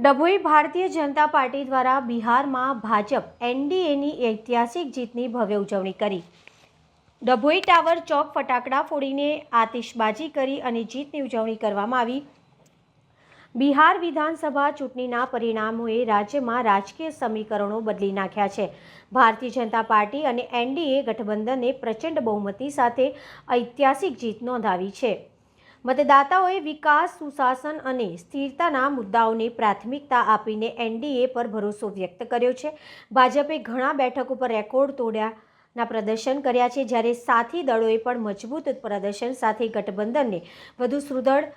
Dabhoi Bharatiya Janata party દ્વારા બિહારમાં ભાજપ એનડીએની ઐતિહાસિક જીતની ભવ્ય ઉજવણી કરી. ડભોઈ ટાવર ચોક ફટાકડા ફોડીને આતિશબાજી કરી અને જીતની ઉજવણી કરવામાં આવી. બિહાર વિધાનસભા ચૂંટણીના પરિણામોએ રાજ્યમાં રાજકીય સમીકરણો બદલી નાખ્યા છે. ભારતીય જનતા પાર્ટી અને એનડીએ ગઠબંધને પ્રચંડ બહુમતી સાથે ઐતિહાસિક જીત નોંધાવી છે. મતદાતાઓએ વિકાસ, સુશાસન અને સ્થિરતાના મુદ્દાઓને પ્રાથમિકતા આપીને એનડીએ પર ભરોસો વ્યક્ત કર્યો છે. ભાજપે ઘણા બેઠકો પર રેકોર્ડ તોડ્યાના પ્રદર્શન કર્યા છે, જ્યારે સાથી દળોએ પણ મજબૂત પ્રદર્શન સાથે ગઠબંધનને વધુ સુદૃઢ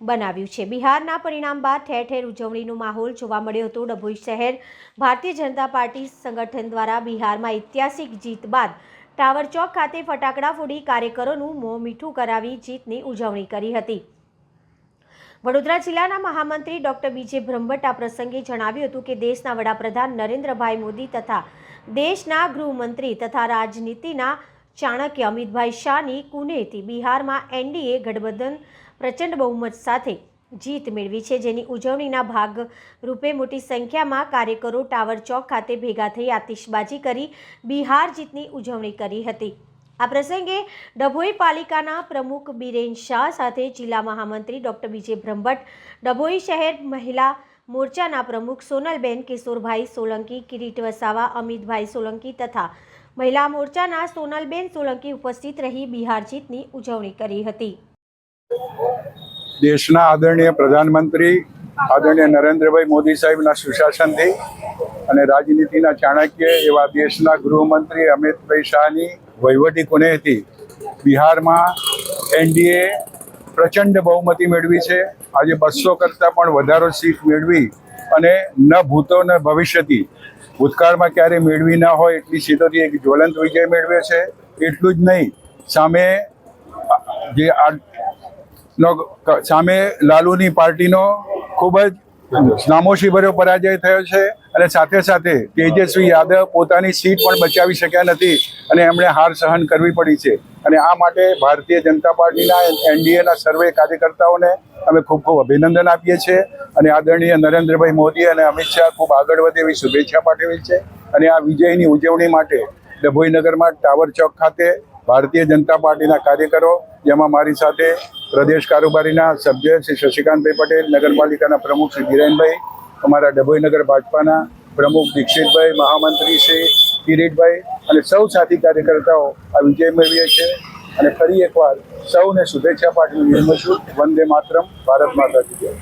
બનાવ્યું છે. બિહારના પરિણામ બાદ ઠેર ઠેર ઉજવણીનો માહોલ જોવા મળ્યો હતો. ડભોઈ શહેર ભારતીય જનતા પાર્ટી સંગઠન દ્વારા બિહારમાં ઐતિહાસિક જીત બાદ ટાવર ચોક ખાતે ફટાકડા ફોડી કાર્યકરોનું મોં મીઠું કરાવી જીતની ઉજવણી કરી હતી. વડોદરા જિલ્લાના મહામંત્રી ડોક્ટર બીજે બ્રહ્મભટ્ટ આ પ્રસંગે જણાવ્યું હતું કે દેશના વડાપ્રધાન નરેન્દ્રભાઈ મોદી તથા દેશના ગૃહમંત્રી તથા રાજનીતિના ચાણક્ય અમિતભાઈ શાહની કુનેથી બિહારમાં એનડીએ ગઠબંધન પ્રચંડ બહુમત સાથે જીત મેળવી છે, જેની ઉજવણીના ભાગ રૂપે મોટી સંખ્યામાં કાર્યકરો ટાવર ચોક ખાતે ભેગા થઈ આતિશબાજી કરી બિહાર જીતની ઉજવણી કરી હતી. આ પ્રસંગે ડભોઈ પાલિકાના પ્રમુખ બિરેન શાહ સાથે જિલ્લા મહામંત્રી ડોક્ટર વિજય બ્રહ્મભટ્ટ, ડભોઈ શહેર મહિલા મોરચાના પ્રમુખ સોનલબેન કિશોરભાઈ સોલંકી, કિરીટ વસાવા, અમિતભાઈ સોલંકી તથા મહિલા મોરચાના સોનલબેન સોલંકી ઉપસ્થિત રહી બિહાર જીતની ઉજવણી કરી હતી. દેશના આદરણીય પ્રધાનમંત્રી, આદરણીય નરેન્દ્રભાઈ મોદી સાહેબના સુશાસનથી અને રાજનીતિના ચાણક્ય એવા દેશના ગૃહમંત્રી અમિતભાઈ શાહની વહીવટી કુનેહથી બિહારમાં એનડીએ પ્રચંડ બહુમતી મેળવી છે. આજે બસો કરતાં પણ વધારો સીટ મેળવી અને ન ભૂતો ન ભવિષ્યથી ભૂતકાળમાં ક્યારેય મેળવી ન હોય એટલી સીટોથી એક જ્વલંત વિજય મેળવ્યો છે. એટલું જ નહીં, સામે જે આ સામે લાલુની પાર્ટીનો ખૂબ જ નામોશીભર્યો પરાજય થયો છે અને સાથે સાથે તેજસ્વી યાદવ પોતાની સીટ પણ બચાવી શક્યા નથી અને એમણે હાર સહન કરવી પડી છે. અને આ માટે ભારતીય જનતા પાર્ટીના એનડીએના સર્વે કાર્યકર્તાઓને અમે ખૂબ ખૂબ અભિનંદન આપીએ છીએ અને આદરણીય નરેન્દ્રભાઈ મોદી અને અમિત શાહ ખૂબ આગળ વધે એવી શુભેચ્છા પાઠવી છે. અને આ વિજયની ઉજવણી માટે ડભોઈનગરમાં ટાવર ચોક ખાતે ભારતીય જનતા પાર્ટીના કાર્યકરો, જેમાં મારી સાથે પ્રદેશ કારોબારીના સભ્ય શ્રી શશિકાંતભાઈ પટેલ, નગરપાલિકાના પ્રમુખ શ્રી ધીરેનભાઈ, અમારા ડભોઈ નગર ભાજપાના પ્રમુખ દીક્ષિતભાઈ, મહામંત્રી શ્રી કિરીટભાઈ અને સૌ સાથી કાર્યકર્તાઓ આ વિજય મેળવીએ છે અને ફરી એકવાર સૌને શુભેચ્છા પાઠવી વિરમશું વંદે માતરમ, ભારત માતા જય.